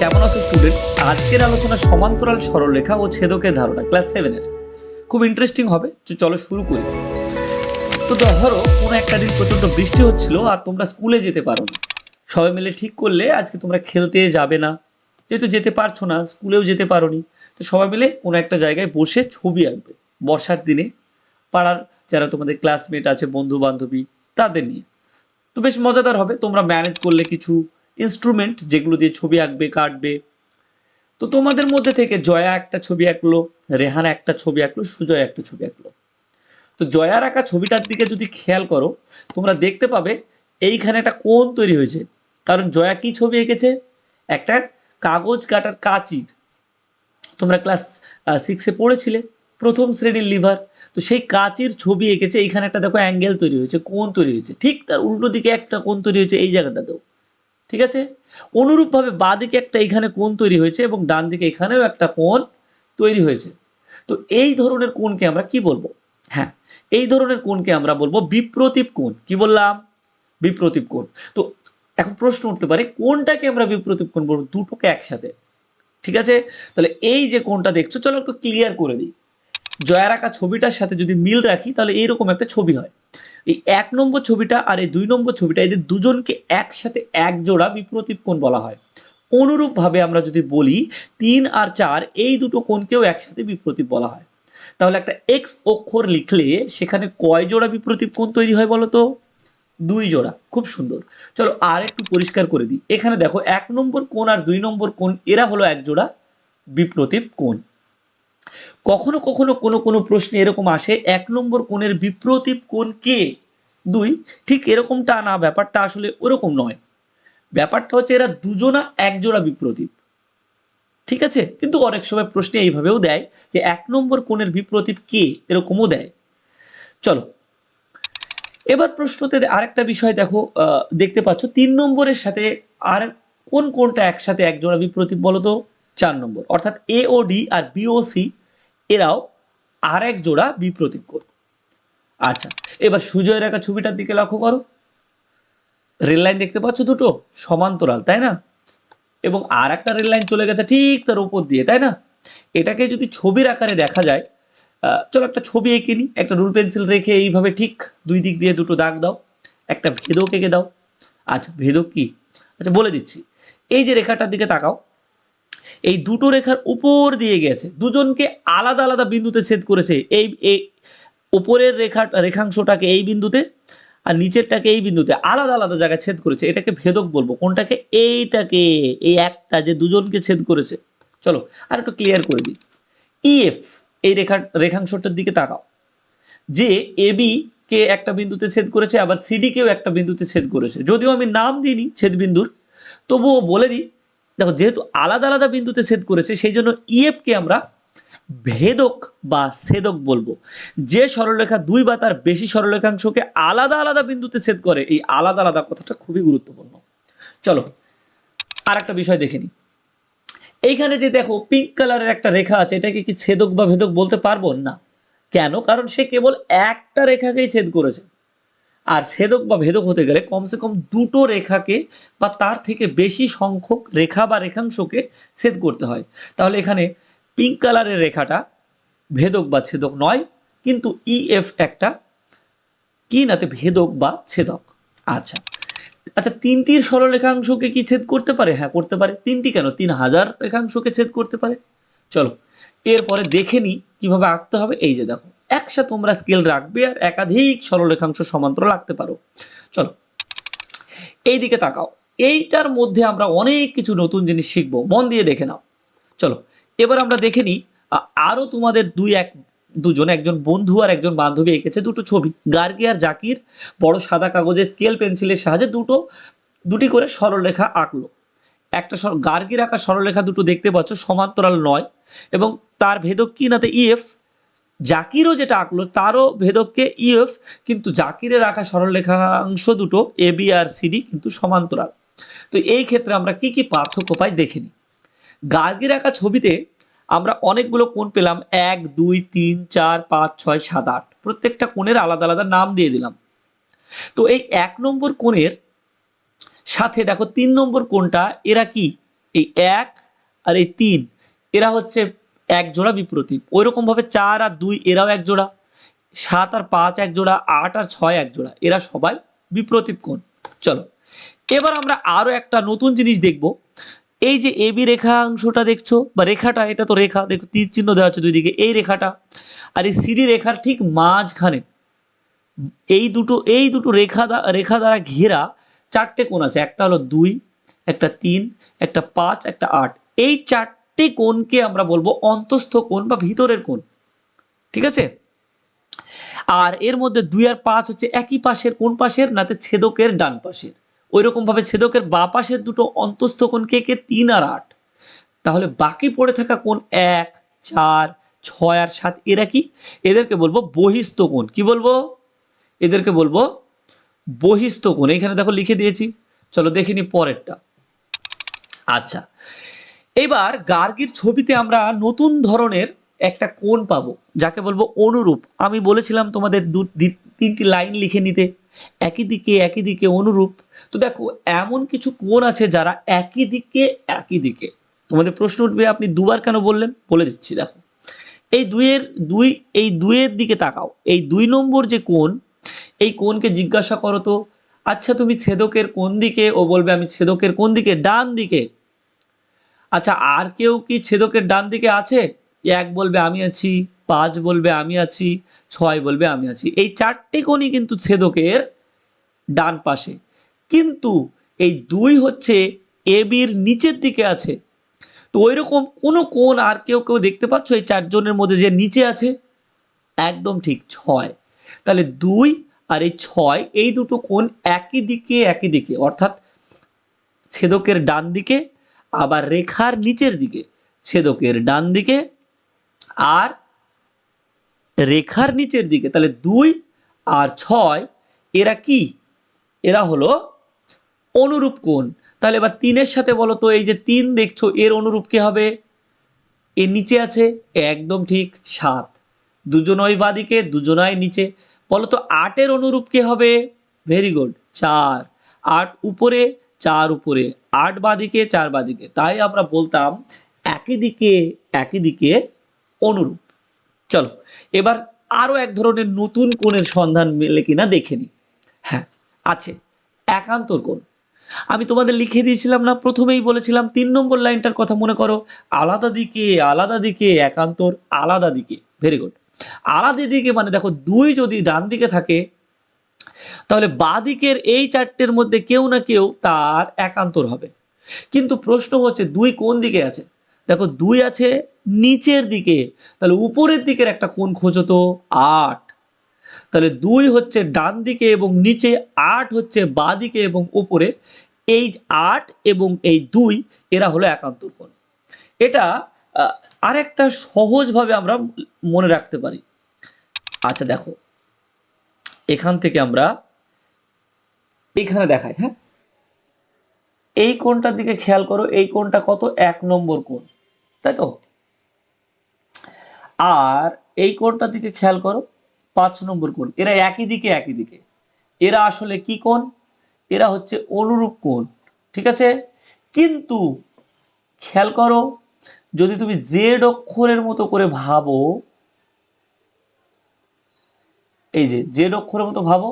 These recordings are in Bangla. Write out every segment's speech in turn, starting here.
কেমন আছো স্টুডেন্টস আজকের আলোচনা সমান্তরাল, সরলরেখা ও ছেদকের ধারণা ক্লাস সেভেনের খুব ইন্টারেস্টিং হবে চলো শুরু করি। তো ধরো, কোনো একটা দিন প্রচণ্ড বৃষ্টি হচ্ছিল আর তোমরা স্কুলে যেতে পারো না। সবাই মিলে ঠিক করলে আজকে তোমরা খেলতে যাবে না। যেহেতু যেতে পারছ না স্কুলেও যেতে পারো নি তো সবাই মিলে কোনো একটা জায়গায় বসে ছবি আঁকবে, বর্ষার দিনে। পাড়ার যারা তোমাদের ক্লাসমেট আছে বন্ধু বান্ধবী তাদের নিয়ে। তো বেশ মজাদার হবে, তোমরা ম্যানেজ করলে কিছু। ইনস্ট্রুমেন্ট যেগুলো দিয়ে ছবি আঁকবে, কাটবে। তো তোমাদের মধ্যে থেকে জয়া একটা ছবি আঁকলো, রেহানা একটা ছবি আঁকলো, সুজয় একটা ছবি আঁকলো। তো জয়ার আঁকা ছবিটার দিকে যদি খেয়াল করো, তোমরা দেখতে পাবে এইখানে একটা কোণ তৈরি হয়েছে। কারণ জয়া কি ছবি এঁকেছে? একটা কাগজ কাটার কাঁচির। তোমরা ক্লাস সিক্সে পড়েছিলে, প্রথম শ্রেণির লিভার। তো সেই কাঁচির ছবি এঁকেছে, এইখানে একটা দেখো অ্যাঙ্গেল তৈরি হয়েছে, কোণ তৈরি হয়েছে। ঠিক তার উল্টো দিকে একটা কোণ তৈরি হয়েছে, এই জায়গাটাতেও ঠিক আছে? অনুরূপভাবে বাঁদিকে একটা এখানে কোণ তৈরি হয়েছে এবং ডান দিকে এখানেও একটা কোণ তৈরি হয়েছে। তো এই ধরনের কোণকে আমরা কি বলব? হ্যাঁ এই ধরনের কোণকে আমরা বলব বিপ্রতীপ কোণ। কি বললাম? বিপ্রতীপ কোণ। তো এখন প্রশ্ন উঠতে পারে কোনটাকে আমরা বিপ্রতীপ কোণ বলব? দুটোকে একসাথে। ঠিক আছে? তাহলে এই যে কোণটা দেখছ, চলো একটু ক্লিয়ার করে দিই। জয়ার আঁকা ছবিটার সাথে যদি মিল রাখি, তাহলে এইরকম একটা ছবি হয়। এই এক নম্বর ছবিটা আর এই দুই নম্বর ছবিটা এদের দুজনকে একসাথে এক জোড়া বিপ্রতীপ কোণ বলা হয়। অনুরূপভাবে আমরা যদি বলি, তিন আর চার এই দুটো কোণকেও একসাথে বিপ্রতীপ বলা হয়। তাহলে একটা এক্স অক্ষর লিখলে সেখানে কয় জোড়া বিপ্রতীপ কোণ তৈরি হয় বলো তো? দুই জোড়া, খুব সুন্দর। চলো আর একটু পরিষ্কার করে দিই। এখানে দেখো, এক নম্বর কোণ আর দুই নম্বর কোণ, এরা হলো এক জোড়া বিপ্রতীপ কোণ। কখনো কখনো কোনো কোনো প্রশ্নে এরকম আসে, এক নম্বর কোণের বিপ্রতীপ কোণ কে? দুই, ঠিক এরকমটা না, ব্যাপারটা আসলে ওরকম নয়। ব্যাপারটা হচ্ছে এরা দুজনা একজোড়া বিপ্রতীপ। ঠিক আছে? কিন্তু অনেক সময় প্রশ্নে এইভাবেও দেয় যে এক নম্বর কোণের বিপ্রতীপ কে? এরকমও দেয়। চলো, এবার প্রশ্নতে আরেকটা বিষয় দেখো দেখতে পাচ্ছ, তিন নম্বরের সাথে আর কোন কোনটা একসাথে একজোড়া বিপ্রতীপ বলো তো চার নম্বর। অর্থাৎ এ ও ডি আর বিওসি এরাও আর এক জোড়া বিপ্রতীপ কোণ আচ্ছা এবার সুজয় রেখা ছবিটার দিকে লক্ষ্য করো। রেল লাইন দেখতে পাচ্ছ দুটো, সমান্তরাল, তাই না? এবং আর একটা রেল লাইন চলে গেছে ঠিক তার উপর দিয়ে, তাই না? এটাকে যদি ছবির আকারে দেখা যায় চলো একটা ছবি এঁকে নিই। একটা রুল পেন্সিল রেখে এইভাবে ঠিক দুই দিক দিয়ে দুটো দাগ দাও। একটা ভেদক এঁকে দাও। আচ্ছা ভেদক কি? আচ্ছা বলে দিচ্ছি। এই যে রেখাটার দিকে তাকাও। এই দুটো রেখার উপর দিয়ে গেছে। দুজনকে আলাদা আলাদা বিন্দুতে ছেদ করেছে। এই এই উপরের রেখা, রেখাংশটাকে এই বিন্দুতে আর নিচেরটাকে এই বিন্দুতে আলাদা আলাদা জায়গায় ছেদ করেছে। এটাকে ভেদক বলব। কোনটাকে? এইটাকে। এই একটা যে দুজনকে ছেদ করেছে। চলো আর একটু ক্লিয়ার করে দিই। ইএফ এই রেখা, রেখাংশটার দিকে তাকাও। যে এবি কে একটা বিন্দুতে ছেদ করেছে, আবার সিডি কেও একটা বিন্দুতে ছেদ করেছে। যদিও আমি নাম দিইনি ছেদ বিন্দুর, তবুও বলে দিই দেখো, যেহেতু আলাদা আলাদা বিন্দুতে ছেদ করেছে, সেই জন্য ইএফকে আমরা ভেদক বা ছেদক বলব। যে সরলরেখা দুই বা তার বেশি সরলরেখাংশকে আলাদা আলাদা বিন্দুতে ছেদ করে, এই আলাদা আলাদা কথাটা খুবই গুরুত্বপূর্ণ। চলো আর একটা বিষয় দেখে নিই। এইখানে যে দেখো পিঙ্ক কালারের একটা রেখা আছে, এটাকে কি ছেদক বা ভেদক বলতে পারব? না। কেন? কারণ সে কেবল একটা রেখাকেই ছেদ করেছে। আর ছেদক বা ভেদক হতে গেলে কমসে কম দুটো রেখাকে বা তার থেকে বেশি সংখ্যক রেখা বা রেখাংশকে ছেদ করতে হয়। তাহলে এখানে পিঙ্ক কালারের রেখাটা ভেদক বা ছেদক নয়, কিন্তু ইএফ একটা কি নাতে ভেদক বা ছেদক। আচ্ছা আচ্ছা তিনটির সরলরেখাংশকে কি ছেদ করতে পারে? হ্যাঁ করতে পারে। তিনটি কেন? তিন হাজার রেখাংশকে ছেদ করতে পারে। চলো, এরপরে দেখে নিই কীভাবে আঁকতে হবে। এই যে দেখো একসাথে তোমরা স্কেল রাখবে আর একাধিক সরলরেখাংশ সমান্তরাল আঁকতে পারো। চলো এই দিকে তাকাও। এইটার মধ্যে আমরা অনেক কিছু নতুন জিনিস শিখব। মন দিয়ে দেখে নাও। চলো, এবার আমরা দেখে নিই, আ- আরও তোমাদের দুই এক, দুজন, একজন বন্ধু আর একজন বান্ধবী এঁকেছে দুটো ছবি। গার্গি আর জাকির বড় সাদা কাগজে স্কেল পেন্সিলের সাহায্যে দুটো, দুটি করে সরলরেখা আঁকলো। একটা গার্গির আঁকা সরলরেখা দুটো দেখতে পাচ্ছ সমান্তরাল নয় এবং তার ভেদক কি নাতে ইএফ জাকিরও যেটা আঁকলো, তারও ভেদককে ইএফ কিন্তু জাকিরের আঁকা সরলরেখাংশ দুটো এ বি আর সিডি কিন্তু সমান্তরাল। তো এই ক্ষেত্রে আমরা কি কি পার্থক্য পাই দেখে নিই। গার্গির আঁকা ছবিতে আমরা অনেকগুলো কোণ পেলাম, এক, দুই, তিন, চার, পাঁচ, ছয়, সাত, আট। প্রত্যেকটা কোণের আলাদা আলাদা নাম দিয়ে দিলাম। তো এই এক নম্বর কোণের সাথে দেখো তিন নম্বর কোণটা, এরা কি? এই এক আর এই তিন, এরা হচ্ছে এক জোড়া বিপ্রতীপ ওই রকমভাবে চার আর দুই, এরাও এক জোড়া। সাত আর পাঁচ এক জোড়া, আট আর ছয় এক জোড়া। এরা সবাই বিপ্রতীপ কোণ। চলো, এবার আমরা আরও একটা নতুন জিনিস দেখব। এই যে এবি রেখা অংশটা দেখছ, বা রেখাটা, এটা তো রেখা, দেখো তীর চিহ্ন দেওয়া আছে দুই দিকে এই রেখাটা। আর এই সিডি রেখার ঠিক মাঝখানে, এই দুটো এই দুটো রেখা রেখা দ্বারা ঘেরা চারটে কোণ আছে। একটা হলো দুই, একটা তিন, একটা পাঁচ, একটা আট। এই চারটে কোণকে আমরা বলব অন্তস্থ কোণ বা ভিতরের কোণ। ঠিক আছে? আর এর মধ্যে দুই আর পাঁচ হচ্ছে একই পাশের কোন পাশের? নাতে ছেদকের ডান পাশের। ওই রকমভাবে ছেদকের বা পাশের দুটো অন্তস্থ কোণ কে কে? তিন আর আট। তাহলে বাকি পড়ে থাকা কোণ এক, চার, ছয় আর সাত, এরা কি? এদেরকে বলব বহিস্থ কোণ। কি বলব? এদেরকে বলব বহিস্থ কোণ। এখানে দেখো লিখে দিয়েছি। চলো দেখে নি পরেরটা। আচ্ছা। এবার গার্গির ছবিতে আমরা নতুন ধরনের একটা কোণ পাবো, যাকে বলব অনুরূপ। আমি বলেছিলাম তোমাদের দু তিনটি লাইন লিখে নিতে। একই দিকে একই দিকে অনুরূপ। তো দেখো, এমন কিছু কোণ আছে যারা একই দিকে একই দিকে। তোমাদের প্রশ্ন উঠবে, আপনি দুবার কেন বললেন? বলে দিচ্ছি, দেখো। এই দুইয়ের, দুই, এই দুইয়ের দিকে তাকাও। এই দুই নম্বর যে কোণ, এই কোণকে জিজ্ঞাসা করো তো আচ্ছা তুমি ছেদকের কোন দিকে? ও বলবে, আমি ছেদকের কোন দিকে? ডান দিকে। আচ্ছা আর কেউ কি ছেদকের ডান দিকে আছে? এক বলবে, আমি আছি। পাঁচ বলবে, আমি আছি। ছয় বলবে, আমি আছি। এই চারটে কোণই কিন্তু ছেদকের ডান পাশে। কিন্তু এই দুই হচ্ছে এ বির নিচের দিকে আছে। তো ওই রকম কোনো কোণ আর কেউ কেউ দেখতে পাচ্ছ? এই চারজনের মধ্যে যে নিচে আছে, একদম ঠিক ছয়। তাহলে দুই আর এই ছয়, এই দুটো কোণ একই দিকে একই দিকে। অর্থাৎ ছেদকের ডান দিকে আবার রেখার নিচের দিকে, ছেদকের ডান দিকে আর রেখার নিচের দিকে, তাহলে দুই আর ছয়, এরা কি? এরা হলো অনুরূপ কোণ। তাহলে এবার তিনের সাথে বলো তো, এই যে তিন দেখছ, এর অনুরূপ কি হবে? এর নিচে আছে, একদম ঠিক সাত। দুজনই বাদিকে, দুজনাই নিচে। বলো তো, আটের অনুরূপ কে হবে? ভেরি গুড চার। আট উপরে চার উপরে, আট বাদিকে, চার বাদিকে। তাই আমরা বলতাম একই দিকে একই দিকে অনুরূপ। চলো, এবার আরও এক ধরনের নতুন কোণের সন্ধান মেলে কিনা দেখে নিই। হ্যাঁ আছে, একান্তর কোণ। আমি তোমাদের লিখে দিয়েছিলাম না, প্রথমেই বলেছিলাম তিন নম্বর লাইনটার কথা মনে করো। আলাদা দিকে আলাদা দিকে, একান্তর, আলাদা দিকে। ভেরি গুড আলাদা দিকে মানে দেখো, দুই যদি ডান দিকে থাকে তাহলে বাঁ দিকের এই চারটের মধ্যে কেউ না কেউ তার একান্তর হবে। কিন্তু প্রশ্ন হচ্ছে, দুই কোন দিকে আছে? দেখো, দুই আছে নিচের দিকে। তাহলে উপরের দিকের একটা কোণ খোঁজো তো, আট। তাহলে দুই হচ্ছে ডান দিকে এবং নিচে আট হচ্ছে বাঁ দিকে এবং উপরে। এই আট এবং এই দুই, এরা হলো একান্তর কোণ। এটা আরেকটা সহজভাবে আমরা মনে রাখতে পারি। আচ্ছা দেখো, এখান থেকে আমরা এইখানে দেখায় হ্যাঁ? এই কোণটার দিকে খেয়াল করো, এই কোণটা কত? এক নম্বর কোণ, তাই তো? আর এই কোণটার দিকে খেয়াল করো, পাঁচ নম্বর কোণ, এরা একই দিকে একই দিকে। এরা আসলে কি কোণ? এরা হচ্ছে অনুরূপ কোণ, ঠিক আছে? কিন্তু খেয়াল করো, যদি তুমি জেড অক্ষরের মতো করে ভাবো, এই যে জেড অক্ষরের মতো ভাবো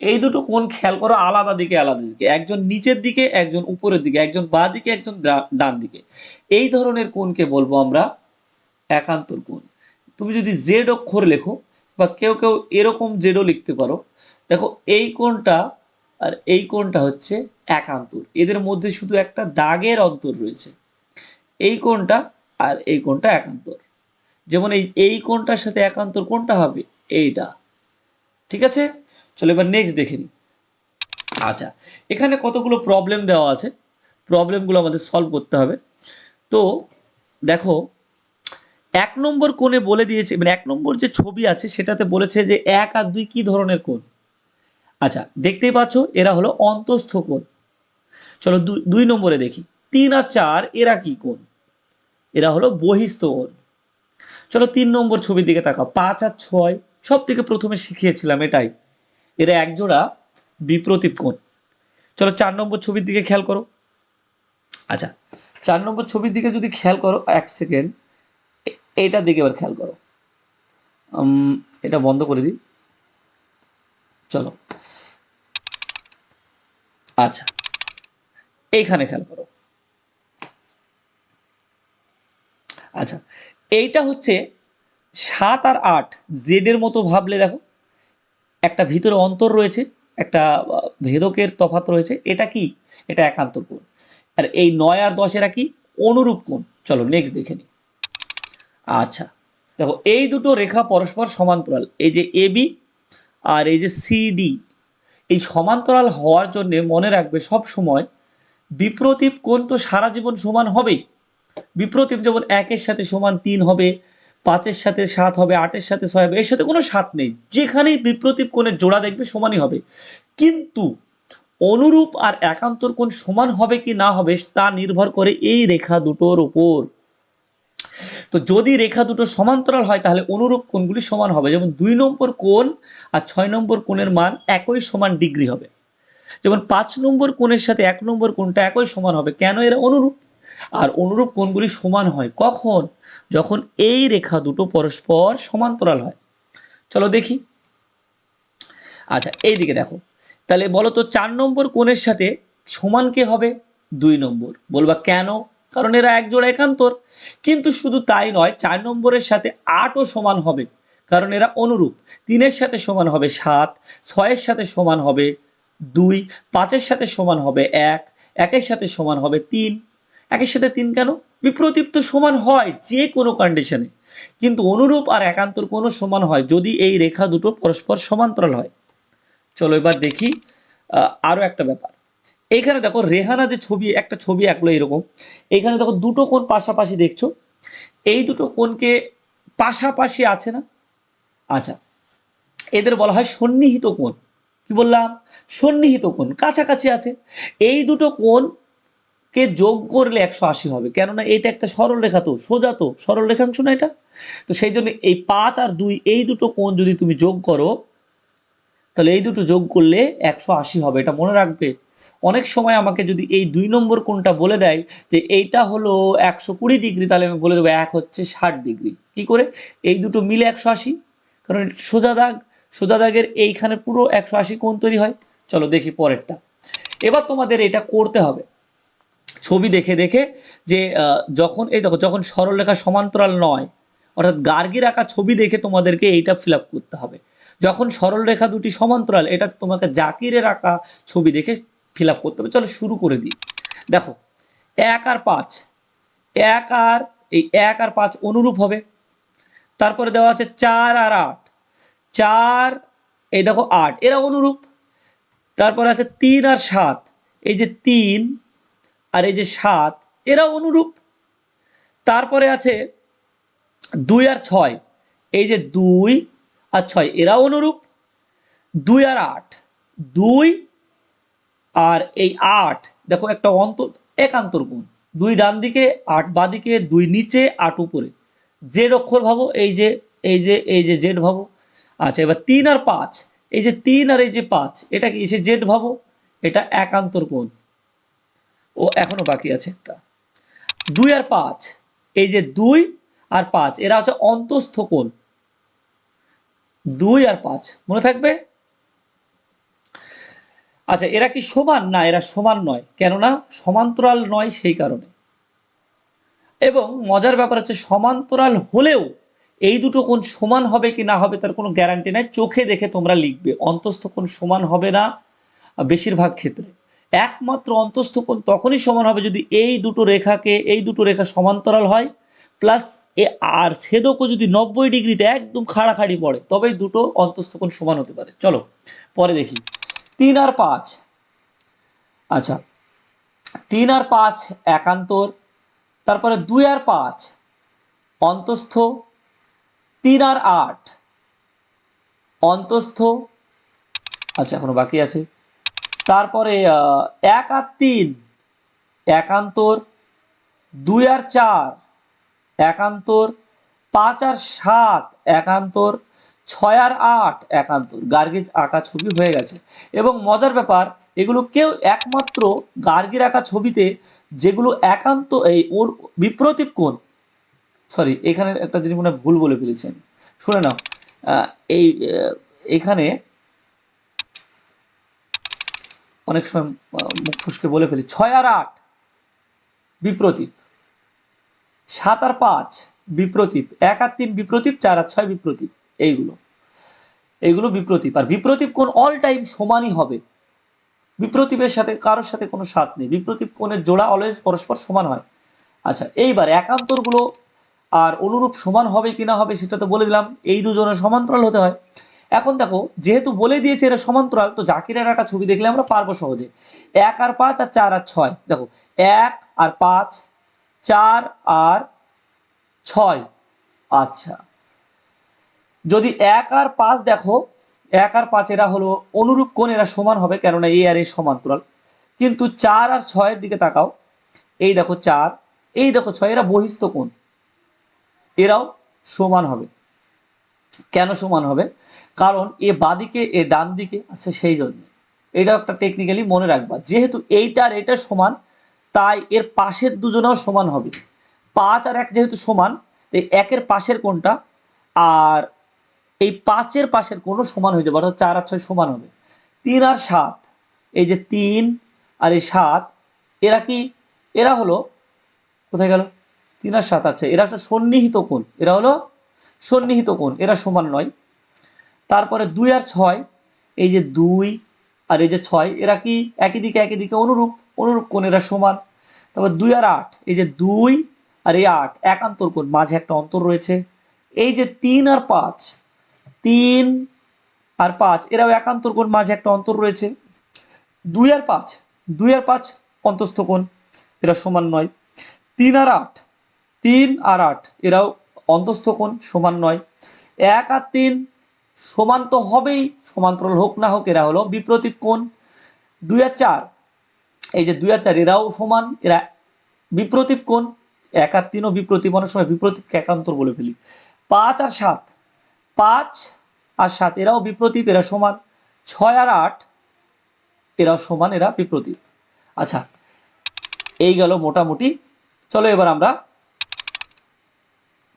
এই দুটো কোণ খেয়াল করো আলাদা দিকে আলাদা দিকে। একজন নিচের দিকে, একজন উপরের দিকে, একজন বাঁ দিকে, একজন ডান দিকে। এই ধরনের কোণকে বলব আমরা একান্তর কোণ। তুমি যদি জেড অক্ষর লেখো বা কেউ কেউ এরকম জেডও লিখতে পারো। দেখো, এই কোণটা আর এই কোণটা হচ্ছে একান্তর। এদের মধ্যে শুধু একটা দাগের অন্তর রয়েছে। এই কোণটা আর এই কোণটা একান্তর। যেমন এই এই কোণটার সাথে একান্তর কোনটা হবে এইটা। ঠিক আছে? চলো এবার নেক্সট দেখে নিই আচ্ছা এখানে কতগুলো প্রবলেম দেওয়া আছে? প্রবলেমগুলো আমাদের সলভ করতে হবে। তো দেখো, এক নম্বর কোণে বলে দিয়েছে মানে এক নম্বর যে ছবি আছে সেটাতে বলেছে যে এক আর দুই কি ধরনের কোণ? আচ্ছা দেখতেই পাচ্ছ, এরা হলো অন্তস্থ কোণ। চলো দুই নম্বরে দেখি। তিন আর চার, এরা কি কোণ? এরা হলো বহিস্থ কোণ। চলো তিন নম্বর ছবির দিকে তাকাও। পাঁচ আর ছয় সব থেকে প্রথমে শিখিয়েছিলাম এটাই। এরা একজোড়া বিপ্রতীপ কোণ। চলো চার নম্বর ছবির দিকে খেয়াল করো। আচ্ছা চার নম্বর ছবির দিকে যদি খেয়াল করো এক সেকেন্ড এইটার দিকে এবার খেয়াল করো। এটা বন্ধ করে দিই। চলো। আচ্ছা এইখানে খেয়াল করো। আচ্ছা এইটা হচ্ছে সাত আর আট, জেডের মতো ভাবলে দেখো। একটা ভিতরে অন্তর রয়েছে, একটা ভেদকের তফাৎ রয়েছে, এটা কি? এটা একান্ত কোণ। আর এই নয় আর দশ এরা কি? অনুরূপ কোণ। চলো নেক্সট দেখে নিই আচ্ছা দেখো এই দুটো রেখা পরস্পর সমান্তরাল, এই যে এবি আর এই যে সিডি এই সমান্তরাল হওয়ার জন্য মনে রাখবে সব সময় বিপ্রতীপ কোণ তো সারা জীবন সমান হবেই। বিপ্রতীপ যেমন একের সাথে সমান তিন হবে পাঁচের সাথে সাত হবে, আটের সাথে ছয় হবে, এর সাথে কোনো সাত নেই। যেখানেই বিপ্রতীপ কোণের জোড়া দেখবে, সমানই হবে। কিন্তু অনুরূপ আর একান্তর কোণ সমান হবে কি না হবে, তা নির্ভর করে এই রেখা দুটোর উপর। তো যদি রেখা দুটো সমান্তরাল হয়, তাহলে অনুরূপ কোণগুলি সমান হবে। যেমন দুই নম্বর কোণ আর ছয় নম্বর কোণের মান একই সমান ডিগ্রি হবে। যেমন পাঁচ নম্বর কোণের সাথে এক নম্বর কোণটা একই সমান হবে, কেন এরা অনুরূপ? আর অনুরূপ কোণগুলি সমান হয় কখন? যখন এই রেখা দুটো পরস্পর সমান্তরাল হয়। চলো দেখি। আচ্ছা এই দিকে দেখো। তাহলে বলো তো চার নম্বর কোণের সাথে সমান কে হবে? দুই নম্বর। বলবা কেন? কারণ এরা এক জোড়া একান্তর। কিন্তু শুধু তাই নয়, চার নম্বরের সাথে আটও সমান হবে। কারণ এরা অনুরূপ। তিনের সাথে সমান হবে সাত, ছয়ের সাথে সমান হবে দুই, পাঁচের সাথে সমান হবে এক, একের সাথে সমান হবে তিন। একের সাথে তিন কেন? বিপ্রতীপ সমান হয় যে কোনো কন্ডিশনে কিন্তু অনুরূপ আর একান্তর কোনো সমান হয় যদি এই রেখা দুটো পরস্পর সমান্তরাল হয়। চলো এবার দেখি আরও একটা ব্যাপার। এইখানে দেখো রেহানা যে ছবি, একটা ছবি আঁকলো এরকম। এইখানে দেখো দুটো কোণ পাশাপাশি দেখছ। এই দুটো কোণকে পাশাপাশি আছে না? আচ্ছা এদের বলা হয় সন্নিহিত কোণ। কি বললাম? সন্নিহিত কোণ, কাছাকাছি আছে। এই দুটো কোণ কে যোগ করলে একশো আশি হবে। কেননা এটা একটা সরল রেখা তো, সোজা তো, সরল রেখাংশ না এটা? তো সেই জন্য এই পাঁচ আর দুই, এই দুটো কোণ যদি তুমি যোগ করো, তাহলে এই দুটো যোগ করলে একশো আশি হবে, এটা মনে রাখবে। অনেক সময় আমাকে যদি এই দুই নম্বর কোণটা বলে দেয় যে এইটা হলো একশো কুড়ি ডিগ্রি, তাহলে আমি বলে দেবো এক হচ্ছে ষাট ডিগ্রি। কি করে? এই দুটো মিলে একশো আশি। কারণ সোজা দাগ, সোজা দাগের এইখানে পুরো একশো আশি কোণ তৈরি হয়। চলো দেখি পরেরটা। এবার তোমাদের এটা করতে হবে। ছবি দেখে দেখে যে যখন, এই দেখো, যখন সরলরেখা সমান্তরাল নয়, অর্থাৎ গার্গির আঁকা ছবি দেখে তোমাদেরকে এইটা ফিল করতে হবে। যখন সরলরেখা দুটি সমান্তরাল, এটা তোমাকে জাকিরের আঁকা ছবি দেখে ফিল করতে হবে। চলো শুরু করে দিই। দেখো, এক আর পাঁচ, এক আর, এই এক আর পাঁচ অনুরূপ হবে। তারপরে দেওয়া আছে চার আর আট, চার, এই দেখো আট, এরা অনুরূপ। তারপরে আছে তিন আর সাত, এই যে তিন আর এই যে সাত, এরা অনুরূপ। তারপরে আছে দুই আর ছয়, এই যে দুই আর ছয় এরা অনুরূপ। দুই আর আট, দুই আর এই আট, দেখো একটা অন্তর একান্তর কোণ দুই ডান দিকে, আট বাদিকে দুই নিচে, আট উপরে। জেড অক্ষর ভাবো, এই যে এই যে এই যে জেড ভাবো। আচ্ছা এবার তিন আর পাঁচ, এই যে তিন আর এই যে পাঁচ, এটা কি এসে জেড ভাবো? এটা একান্তর কোণ ও এখনও বাকি আছে একটা। দুই আর পাঁচ। এই যে দুই আর পাঁচ, এরা হচ্ছে অন্তস্থ কোণ দুই আর পাঁচ, মনে থাকবে? আচ্ছা এরা কি সমান? না, এরা সমান নয়। কেননা সমান্তরাল নয় সেই কারণে। এবং মজার ব্যাপার হচ্ছে সমান্তরাল হলেও এই দুটো কোণ সমান হবে কি না হবে তার কোনো গ্যারান্টি নাই। চোখে দেখে তোমরা লিখবে অন্তস্থ কোণ সমান হবে না বেশিরভাগ ক্ষেত্রে। একমাত্র অন্তস্থ কোণ তখনই সমান হবে যদি এই দুটো রেখাকে, এই দুটো রেখা সমান্তরাল হয় প্লাস এ আর ছেদকও যদি নব্বই ডিগ্রিতে একদম খাড়াখাড়ি পড়ে, তবেই দুটো অন্তস্থ কোণ সমান হতে পারে। চলো, পরে দেখি। তিন আর পাঁচ। আচ্ছা তিন আর পাঁচ একান্তর, তারপরে দুই আর পাঁচ অন্তস্থ, তিন আর আট অন্তস্থ আচ্ছা এখনও বাকি আছে। তারপরে এক আর তিন, একান্তর দুই আর চার, একান্তর পাঁচ আর সাত, একান্তর ছয় আর আট, একান্তর। গার্গির আঁকা ছবি হয়ে গেছে। এবং মজার ব্যাপার, এগুলো কেউ একমাত্র গার্গির আঁকা ছবিতে যেগুলো একান্ত, এই ওর বিপ্রতীপ কোণ, সরি, এখানে একটা জিনিস মনে ভুল বলে ফেলেছেন। শুনে নাও এই এখানে অনেক সময় মুখ ফুসকে বলে ফেলি, ছয় আর আট বিপ্রতীপ। সাত আর পাঁচ বিপ্রতীপ। এক আর তিন বিপ্রতীপ, চার আর ছয় বিপ্রতীপ, এইগুলো। এইগুলো বিপ্রতীপ। আর বিপ্রতীপ কোন অল টাইম সমানই হবে? বিপ্রতীপের সাথে, কারোর সাথে কোনো সাথ নেই। বিপ্রতীপ কোণের জোড়া অলওয়েজ পরস্পর সমান হয়। আচ্ছা এইবার একান্তরগুলো আর অনুরূপ সমান হবে কি না হবে, সেটা তো বলে দিলাম। এই দুজনের সমান্তরাল হতে হয়। এখন দেখো, যেহেতু বলে দিয়েছে এরা সমান্তরাল, তো জাকিরের আঁকা ছবি দেখলে আমরা পারব সহজে। এক আর পাঁচ আর চার আর ছয়। দেখো, এক আর পাঁচ, চার আর ছয়। আচ্ছা। যদি এক আর পাঁচ দেখো, এক আর পাঁচ এরা হলো অনুরূপ কোণ, এরা সমান হবে, কেননা এই আর এই সমান্তরাল। কিন্তু চার আর ছয়ের দিকে তাকাও। এই দেখো চার, এই দেখো ছয়, এরা বহিস্থ কোণ। এরাও সমান হবে। কেন সমান হবে? কারণ এ বাদিকে, এ ডান দিকে আচ্ছা সেই জন্য। এটা একটা টেকনিক্যালি মনে রাখবা। যেহেতু এইটা আর এটা সমান, তাই এর পাশের দুজনেও সমান হবে। পাঁচ আর এক যেহেতু সমান এই একের পাশের কোনটা? আর এই পাঁচের পাশের কোনো সমান হয়ে যাবে অর্থাৎ চার আর ছয় সমান হবে। তিন আর সাত, এই যে তিন আর এই সাত, এরা কি? এরা হলো, কোথায় গেল? তিন আর সাত আছে এরা সন্নিহিত কোণ। এরা হলো সন্নিহিত কোণ, এরা সমান নয়। তারপরে দুই আর ছয়, এই যে দুই আর এই যে ছয়, এরা কি একই দিকে একই দিকে অনুরূপ? অনুরূপ কোণ, এরা সমান। তারপর দুই আর আট, এই যে দুই আর এই আট, একান্তর কোণ, মাঝে একটা অন্তর রয়েছে। এই যে তিন আর পাঁচ, তিন আর পাঁচ, এরাও একান্তর কোণ, মাঝে একটা অন্তর রয়েছে। দুই আর পাঁচ, দুই আর পাঁচ অন্তস্থ কোণ, এরা সমান নয়। তিন আর আট, তিন আর আট, এরাও অন্তস্থ কোণ সমান নয়। এক আর তিন সমান তো হবেই, সমান্তরাল হোক না হোক, এরা হলো বিপ্রতীপ কোণ। দুই আর চার, এই যে দুই আর চার, এরাও সমান, এরা বিপ্রতীপ কোণ। এক আর তিনও বিপ্রতীপ অনেক সময় বিপ্রতীপকে একান্তর বলে ফেলি। পাঁচ আর সাত, পাঁচ আর সাত, এরাও বিপ্রতীপ এরা সমান। ছয় আর আট, এরাও সমান, এরা বিপ্রতীপ আচ্ছা এই গেল মোটামুটি। চলো এবার আমরা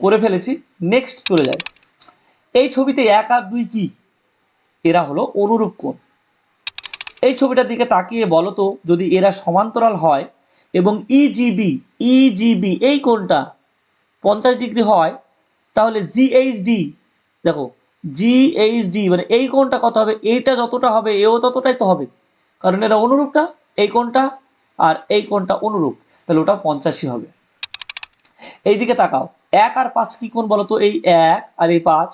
করে ফেলেছি নেক্সট চলে যাই এই ছবিতে এক আর দুই কি? এরা হলো অনুরূপ কোণ। এই ছবিটার দিকে তাকিয়ে বলো তো, যদি এরা সমান্তরাল হয় এবং ইজিবি ইজিবি এই কোণটা পঞ্চাশ ডিগ্রি হয়, তাহলে জিএইচডি দেখো জিএইচডি মানে এই কোণটা কত হবে? এইটা যতটা হবে, এও ততটাই তো হবে। কারণ এরা অনুরূপটা, এই কোণটা আর এই কোণটা অনুরূপ। তাহলে ওটা পঞ্চাশই হবে। এইদিকে তাকাও। এক আর পাঁচ কি কোণ বলতো? এই এক আর এই পাঁচ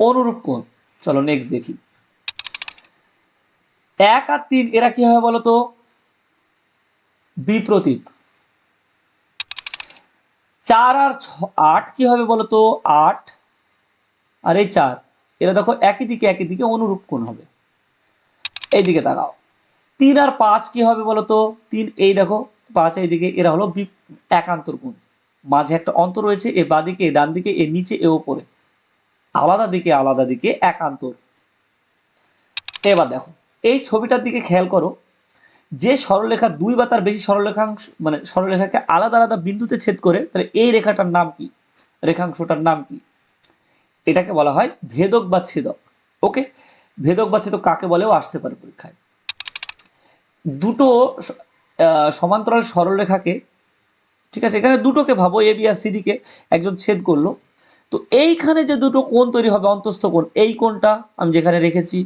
অনুরূপ কোণ। চলো নেক্সট দেখি। এক আর তিন, এরা কি হবে বলতো? বিপ্রতীপ চার আর আট কি হবে বলতো? আট আর এই চার। এরা দেখো একই দিকে একই দিকে অনুরূপ কোণ হবে। এইদিকে তাকাও। তিন আর পাঁচ কি হবে বলো তো তিন, এই দেখো, পাঁচ এইদিকে, এরা হলো একান্তর কোণ। মাঝে একটা অন্তর রয়েছে, এ বাদিকে ডান দিকে এ নিচে, এ ওপরে আলাদা দিকে আলাদা দিকে একান্তর এবার দেখো, এই ছবিটার দিকে খেয়াল করো, যে সরলরেখা দুই বা তার বেশি সরলরেখাংশ মানে সরলরেখাকে আলাদা আলাদা বিন্দুতে ছেদ করে, তাহলে এই রেখাটার নাম কি? রেখাংশটার নাম কি? এটাকে বলা হয় ভেদক বা ছেদক। ওকে? ভেদক বা ছেদক কাকে বলেও আসতে পারে পরীক্ষায়। দুটো সমান্তরাল সরলরেখাকে ঠিক আছে? এখানে দুটোকে ভাবো এ বি আর সিডি কে একজন ছেদ করল। তো এইখানে যে দুটো কোণ তৈরি হবে, অন্তস্থ কোণ, এই কোণটা আমি যেখানে রেখেছি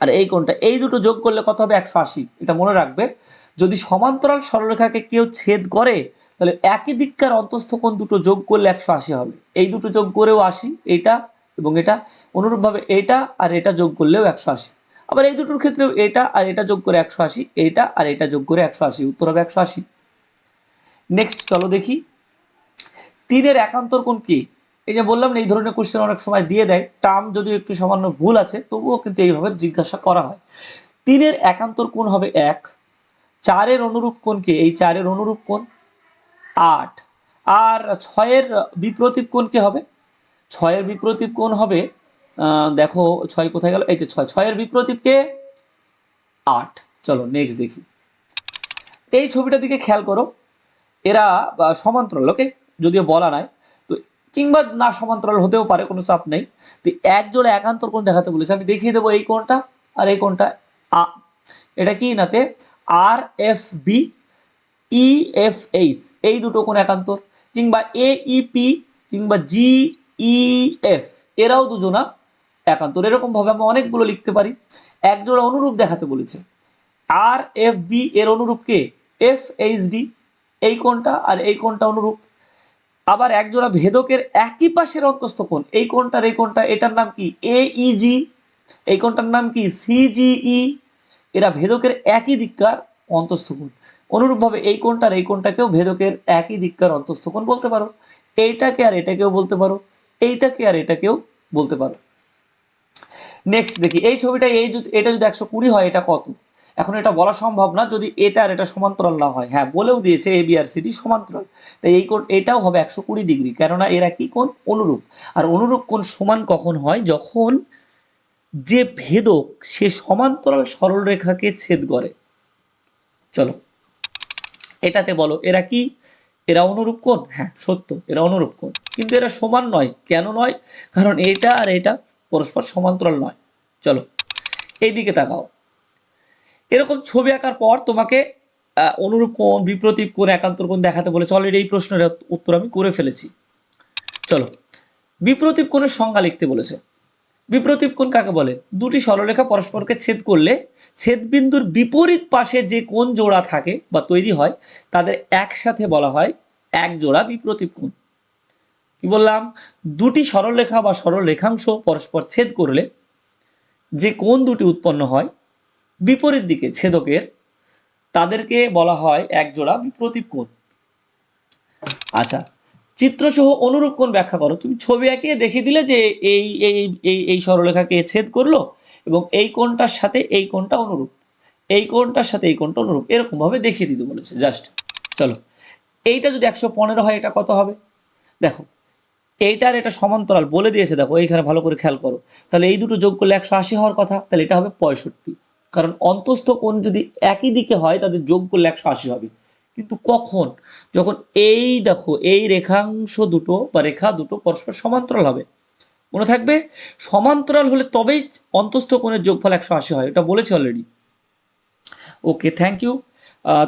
আর এই কোণটা, এই দুটো যোগ করলে কত হবে? একশো আশি। এটা মনে রাখবে, যদি সমান্তরাল সরলরেখাকে কেউ ছেদ করে, তাহলে একই দিককার অন্তস্থ কোণ দুটো যোগ করলে একশো আশি হবে। এই দুটো যোগ করেও আশি এইটা এবং এটা, অনুরূপভাবে এটা আর এটা যোগ করলেও একশো আশি। আবার এই দুটোর ক্ষেত্রেও এটা আর এটা যোগ করে একশো আশি এইটা আর এটা যোগ করে একশো আশি, উত্তর হবে একশো আশি। নেক্সট চলো দেখি। তিনের একান্তর কোন কি? এই যে বললাম না, এই ধরনের কোশ্চেন অনেক সময় দিয়ে দেয়। টার্ম যদিও একটু সামান্য ভুল আছে, তবুও কিন্তু এইভাবে জিজ্ঞাসা করা হয়। তিনের একান্তর কোন হবে এক। চারের অনুরূপ কোণ কি? এই চারের অনুরূপ কোন আট। আর ছয়ের বিপ্রতীপ কোণ কি হবে? ছয়ের বিপ্রতীপ কোন হবে দেখো, ছয় কোথায় গেল? এই যে ছয়। ছয়ের বিপ্রতীপকে আট। চলো নেক্সট দেখি। এই ছবিটার দিকে খেয়াল করো। এরা সমান্তরাল, ওকে? যদিও বলা নাই। তো কিংবা না সমান্তরাল হতেও পারে, কোনো চাপ নেই। তো এক জোড়া একান্তর কোণ দেখাতে বলেছে। আমি দেখিয়ে দেবো এই কোণটা আর এই কোণটা। আ- এটা কি নাতে R F B, E F H, এই দুটো কোণ একান্তর। কিংবা এ ই পি, কিংবা জি ই এফ, এরাও দুজনা একান্তর। এরকম ভাবে আমরা অনেকগুলো লিখতে পারি। এক জোড়া অনুরূপ দেখাতে বলেছে। আর এফ বি এর অনুরূপ কে? F H D. এই কোণটা আর এই কোণটা অনুরূপ। আবার একজোড়া ভেদকের একই পাশের অন্তস্থ কোণ। এই কোণটার এই কোণটা, এটার নাম কি? এ জি এই কোণটার নাম কি? সিজিই এরা ভেদকের একই দিককার অন্তস্থ কোণ। অনুরূপভাবে এই কোণটার এই কোণটাকেও ভেদকের একই দিককার অন্তস্থ কোণ বলতে পারো। এইটাকে আর এটাকেও বলতে পারো। এইটাকে আর এটাকেও বলতে পারো। নেক্সট দেখি, এই ছবিটা, এই এটা যদি একশো কুড়ি হয়, এটা কত? এখন এটা বলা সম্ভব না যদি এটা আর এটা সমান্তরাল না হয়। হ্যাঁ বলেও দিয়েছে এ বি আর সি ডি সমান্তরাল। তাই এই কোণ, এটাও হবে একশো কুড়ি ডিগ্রি। কেননা এরা কি কোণ অনুরূপ। আর অনুরূপ কোণ সমান কখন হয়? যখন যে ভেদক সে সমান্তরাল সরলরেখাকে ছেদ করে। চলো। এটাতে বলো, এরা কি? এরা অনুরূপ কোণ? হ্যাঁ সত্য, এরা অনুরূপ কোণ। কিন্তু এরা সমান নয়। কেন নয়? কারণ এটা আর এটা পরস্পর সমান্তরাল নয়। চলো, এইদিকে তাকাও। এরকম ছবি আঁকার পর তোমাকে অনুরূপ কোণ, বিপ্রতীপ কোণ, একান্তর কোণ দেখাতে বলেছে। অলরেডি এই প্রশ্নের উত্তর আমি করে ফেলেছি। চলো, বিপ্রতীপ কোণের সংজ্ঞা লিখতে বলেছে। বিপ্রতীপ কোণ কাকে বলে? দুটি সরলরেখা পরস্পরকে ছেদ করলে ছেদবিন্দুর বিপরীত পাশে যে কোণ জোড়া থাকে বা তৈরি হয়, তাদের একসাথে বলা হয় এক জোড়া বিপ্রতীপ কোণ। কি বললাম? দুটি সরলরেখা বা সরল রেখাংশ পরস্পর ছেদ করলে যে কোণ দুটি উৎপন্ন হয় বিপরীত দিকে ছেদকের, তাদেরকে বলা হয় এক জোড়া বিপ্রতীপ কোণ। আচ্ছা চিত্রসহ অনুরূপ কোণ ব্যাখ্যা করো। তুমি ছবি আঁকিয়ে দেখিয়ে দিলে যে এই এই এই এই সরলরেখাকে ছেদ করল এবং এই কোণটার সাথে এই কোণটা অনুরূপ। এই কোণটার সাথে এই কোণটা অনুরূপ। এরকম ভাবে দেখিয়ে দিতে বলেছে। জাস্ট চলো, এইটা যদি একশো পনেরো হয়, এটা কত হবে? দেখো, এইটার এটা সমান্তরাল বলে দিয়েছে। দেখো, এইখানে ভালো করে খেয়াল করো। তাহলে এই দুটো যোগ করলে একশো আশি হওয়ার কথা। তাহলে এটা হবে পঁয়ষট্টি। কারণ অন্তস্থ কোণ যদি একই দিকে হয়, তাদের যোগ করলে একশো আশি হবে। কিন্তু কখন? যখন এই দেখো, এই রেখাংশ দুটো বা রেখা দুটো পরস্পর সমান্তরাল হবে। মনে থাকবে? সমান্তরাল হলে তবেই অন্তস্থ কোণের যোগফল একশো আশি হয়। এটা বলেছে অলরেডি ওকে থ্যাংক ইউ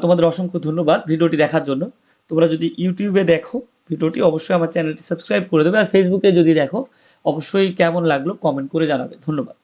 তোমাদের অসংখ্য ধন্যবাদ ভিডিওটি দেখার জন্য। তোমরা যদি ইউটিউবে দেখো ভিডিওটি, অবশ্যই আমার চ্যানেলটি সাবস্ক্রাইব করে দেবে। আর ফেসবুকে যদি দেখো, অবশ্যই কেমন লাগল কমেন্ট করে জানাবে। ধন্যবাদ।